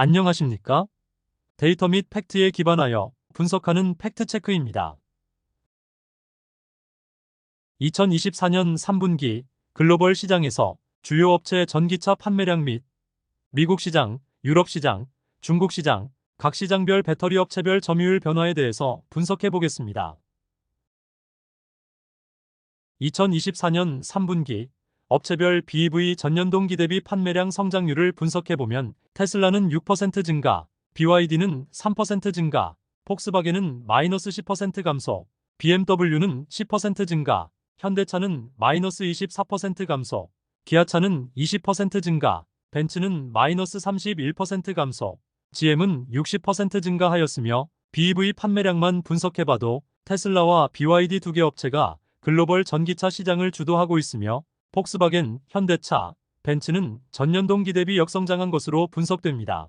안녕하십니까? 데이터 및 팩트에 기반하여 분석하는 팩트체크입니다. 2024년 3분기 글로벌 시장에서 주요 업체 전기차 판매량 및 미국 시장, 유럽 시장, 중국 시장, 각 시장별 배터리 업체별 점유율 변화에 대해서 분석해 보겠습니다. 2024년 3분기 업체별 BEV 전년 동 기 대비 판매량 성장률을 분석해 보면 테슬라는 6% 증가, BYD는 3% 증가, 폭스바겐은 마이너스 10% 감소, BMW는 10% 증가, 현대차는 마이너스 24% 감소, 기아차는 20% 증가, 벤츠는 마이너스 31% 감소, GM은 60% 증가하였으며 BEV 판매량만 분석해봐도 테슬라와 BYD 두 개 업체가 글로벌 전기차 시장을 주도하고 있으며 폭스바겐, 현대차, 벤츠는 전년 동기 대비 역성장한 것으로 분석됩니다.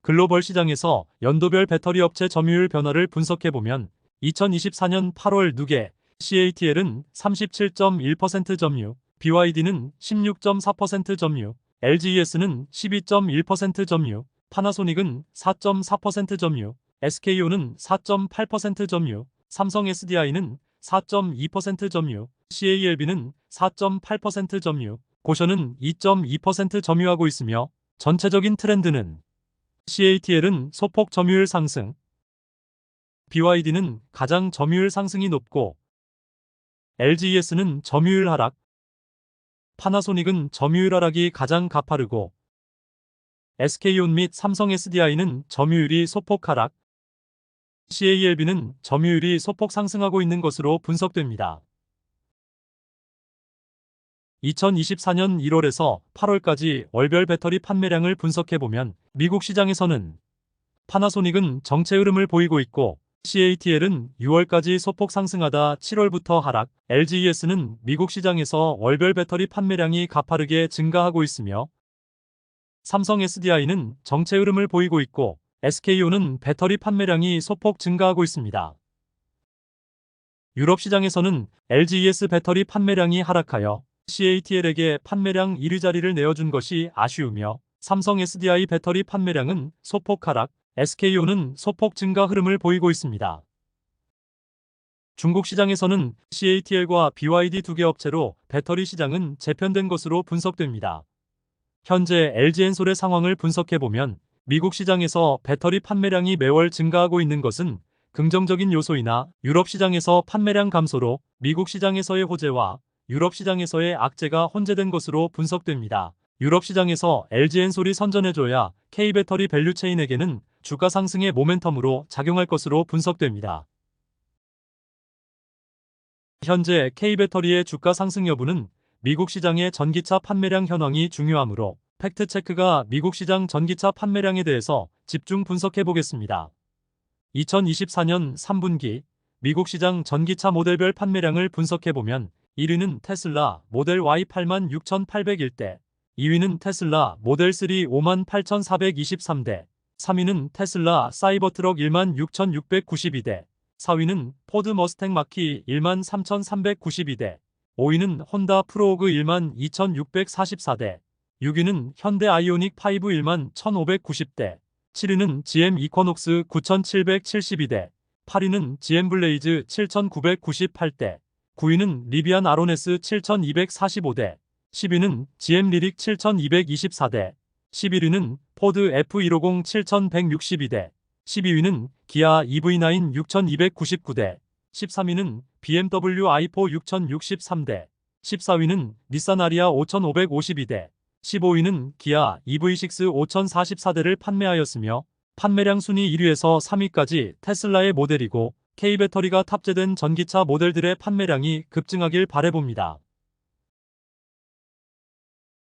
글로벌 시장에서 연도별 배터리 업체 점유율 변화를 분석해보면 2024년 8월 누계 CATL은 37.1% 점유, BYD는 16.4% 점유, LGES는 12.1% 점유, 파나소닉은 4.4% 점유, SKO는 4.8% 점유, 삼성 SDI는 4.2% 점유, CALB는 4.8% 점유, 고션은 2.2% 점유하고 있으며 전체적인 트렌드는 CATL은 소폭 점유율 상승, BYD는 가장 점유율 상승이 높고 LGES는 점유율 하락, 파나소닉은 점유율 하락이 가장 가파르고 SK온 및 삼성 SDI는 점유율이 소폭 하락, CALB는 점유율이 소폭 상승하고 있는 것으로 분석됩니다. 2024년 1월에서 8월까지 월별 배터리 판매량을 분석해보면 미국 시장에서는 파나소닉은 정체 흐름을 보이고 있고 CATL은 6월까지 소폭 상승하다 7월부터 하락, LGES는 미국 시장에서 월별 배터리 판매량이 가파르게 증가하고 있으며 삼성 SDI는 정체 흐름을 보이고 있고 SKO는 배터리 판매량이 소폭 증가하고 있습니다. 유럽 시장에서는 LGES 배터리 판매량이 하락하여 CATL에게 판매량 1위 자리를 내어준 것이 아쉬우며 삼성 SDI 배터리 판매량은 소폭 하락, SKO는 소폭 증가 흐름을 보이고 있습니다. 중국 시장에서는 CATL과 BYD 두 개 업체로 배터리 시장은 재편된 것으로 분석됩니다. 현재 LG엔솔의 상황을 분석해보면 미국 시장에서 배터리 판매량이 매월 증가하고 있는 것은 긍정적인 요소이나 유럽 시장에서 판매량 감소로 미국 시장에서의 호재와 유럽 시장에서의 악재가 혼재된 것으로 분석됩니다. 유럽 시장에서 LG엔솔이 선전해줘야 K배터리 밸류체인에게는 주가 상승의 모멘텀으로 작용할 것으로 분석됩니다. 현재 K배터리의 주가 상승 여부는 미국 시장의 전기차 판매량 현황이 중요하므로 팩트체크가 미국 시장 전기차 판매량에 대해서 집중 분석해 보겠습니다. 2024년 3분기 미국 시장 전기차 모델별 판매량을 분석해 보면 1위는 테슬라 모델 Y 86,801대, 2위는 테슬라 모델 3 58,423대, 3위는 테슬라 사이버트럭 16,692대, 4위는 포드 머스탱 마키 13,392대, 5위는 혼다 프로그 12,644대, 6위는 현대 아이오닉 5 11,590대, 7위는 GM 이쿼녹스 9,772대, 8위는 GM 블레이즈 7,998대, 9위는 리비안 아로네스 7,245대, 10위는 GM 리릭 7,224대, 11위는 포드 F150 7162대, 12위는 기아 EV9 6299대, 13위는 BMW i4 6063대, 14위는 닛산 아리아 5552대, 15위는 기아 EV6 5044대를 판매하였으며 판매량 순위 1위에서 3위까지 테슬라의 모델이고 K배터리가 탑재된 전기차 모델들의 판매량이 급증하길 바래봅니다.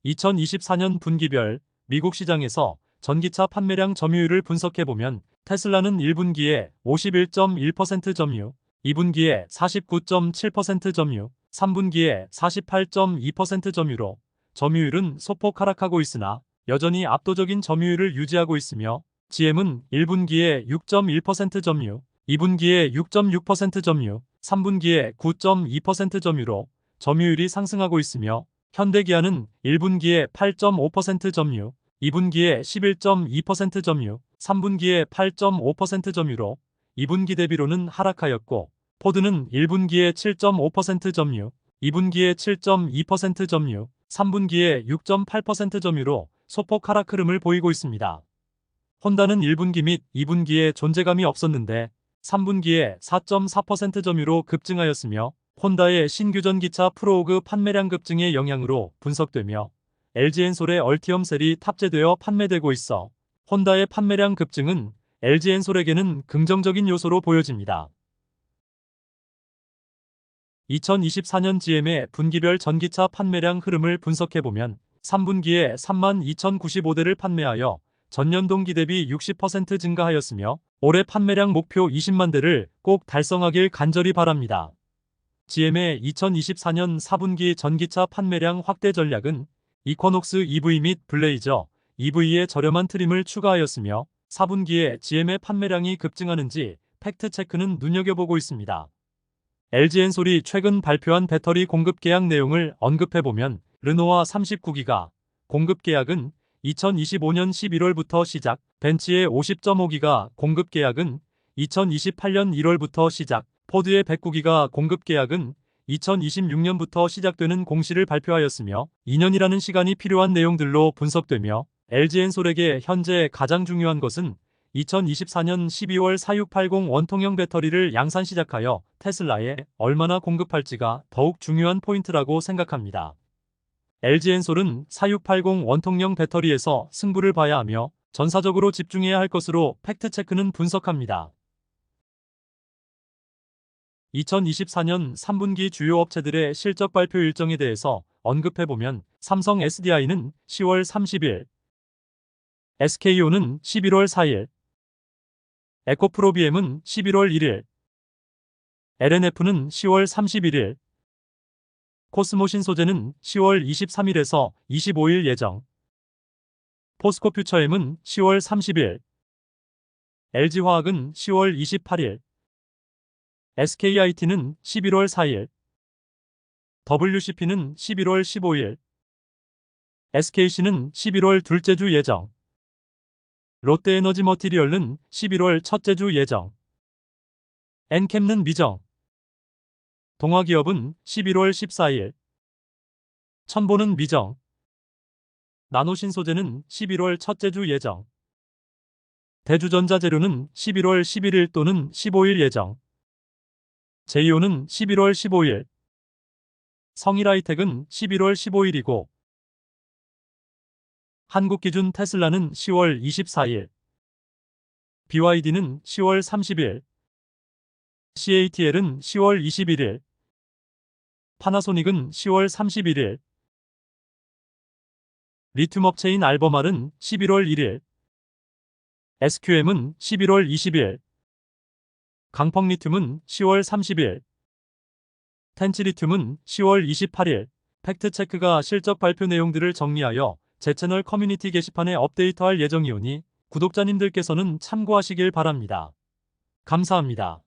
2024년 분기별 미국 시장에서 전기차 판매량 점유율을 분석해보면 테슬라는 1분기에 51.1% 점유, 2분기에 49.7% 점유, 3분기에 48.2% 점유로 점유율은 소폭 하락하고 있으나 여전히 압도적인 점유율을 유지하고 있으며 GM은 1분기에 6.1% 점유, 2분기에 6.6% 점유, 3분기에 9.2% 점유로 점유율이 상승하고 있으며 현대기아는 1분기에 8.5% 점유, 2분기에 11.2% 점유, 3분기에 8.5% 점유로 2분기 대비로는 하락하였고 포드는 1분기에 7.5% 점유, 2분기에 7.2% 점유, 3분기에 6.8% 점유로 소폭 하락 흐름을 보이고 있습니다. 혼다는 1분기 및 2분기에 존재감이 없었는데 3분기에 4.4% 점유로 급증하였으며 혼다의 신규 전기차 프로오그 판매량 급증의 영향으로 분석되며 LG엔솔의 얼티엄 셀이 탑재되어 판매되고 있어 혼다의 판매량 급증은 LG엔솔에게는 긍정적인 요소로 보여집니다. 2024년 GM의 분기별 전기차 판매량 흐름을 분석해보면 3분기에 32,095대를 판매하여 전년 동기 대비 60% 증가하였으며 올해 판매량 목표 20만 대를 꼭 달성하길 간절히 바랍니다. GM의 2024년 4분기 전기차 판매량 확대 전략은 이코녹스 EV 및 블레이저 EV의 저렴한 트림을 추가하였으며 4분기에 GM의 판매량이 급증하는지 팩트 체크는 눈여겨보고 있습니다. LG엔솔이 최근 발표한 배터리 공급 계약 내용을 언급해보면 르노와 39기가 공급 계약은 2025년 11월부터 시작, 벤츠의 50.5기가 공급 계약은 2028년 1월부터 시작, 포드의 109기가 공급 계약은 2026년부터 시작되는 공시를 발표하였으며 2년이라는 시간이 필요한 내용들로 분석되며 LG엔솔에게 현재 가장 중요한 것은 2024년 12월 4680 원통형 배터리를 양산 시작하여 테슬라에 얼마나 공급할지가 더욱 중요한 포인트라고 생각합니다. LG엔솔은 4680 원통형 배터리에서 승부를 봐야 하며 전사적으로 집중해야 할 것으로 팩트체크는 분석합니다. 2024년 3분기 주요 업체들의 실적 발표 일정에 대해서 언급해보면 삼성 SDI는 10월 30일, SKO는 11월 4일, 에코프로비엠은 11월 1일, LNF는 10월 31일, 코스모신 소재는 10월 23일에서 25일 예정. 포스코 퓨처엠은 10월 30일. LG화학은 10월 28일. SKIT는 11월 4일. WCP는 11월 15일. SKC는 11월 둘째 주 예정. 롯데에너지 머티리얼은 11월 첫째 주 예정. 엔캠는 미정. 동화기업은 11월 14일. 천보는 미정. 나노신소재는 11월 첫째 주 예정. 대주전자재료는 11월 11일 또는 15일 예정. 제이오는 11월 15일. 성일하이텍은 11월 15일이고 한국 기준 테슬라는 10월 24일. BYD는 10월 30일. CATL은 10월 21일. 파나소닉은 10월 31일. 리튬 업체인 알버말은 11월 1일. SQM은 11월 20일. 강펑리튬은 10월 30일. 텐치리튬은 10월 28일. 팩트체크가 실적 발표 내용들을 정리하여 제 채널 커뮤니티 게시판에 업데이트할 예정이오니 구독자님들께서는 참고하시길 바랍니다. 감사합니다.